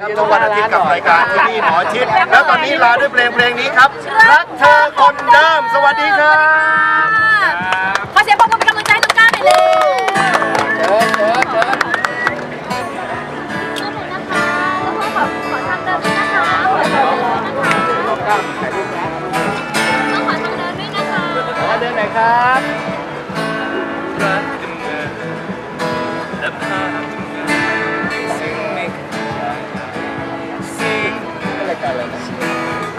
ครับทุกวันอาทิตย์กับรายการที่นี่หมอชิดแล้วตอนนี้ลาด้วยเพลงเพลงนี้ครับ รักเธอคนเดิม สวัสดีครับขอเสียงปรบมือเป็นกำลังใจให้น้องก้าวหน่อยเลยเชิญเชิญเชิญขอขอทางเดินด้วยนะคะขอทางเดินด้วยนะคะต้องขอทางเดินด้วยนะคะเดินไหนครับ รายนะ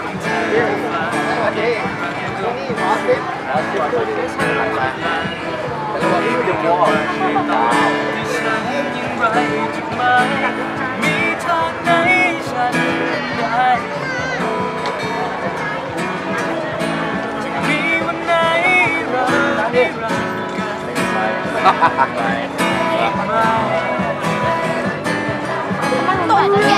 ขอเธอมาสวัสดีนี่หมอชิดหมอชิดดูดิแต่ละวันนี้เดี๋ยววอที่ฉันยิ่งไรจุดหมายมีทางไหนฉันได้จะมีวันไหนเราได้รักกันอีกไหมตัวแก่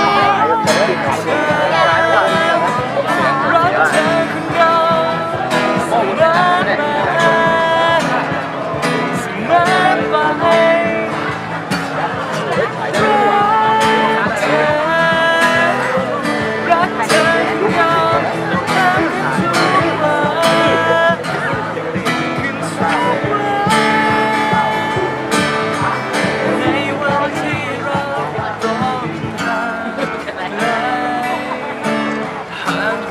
안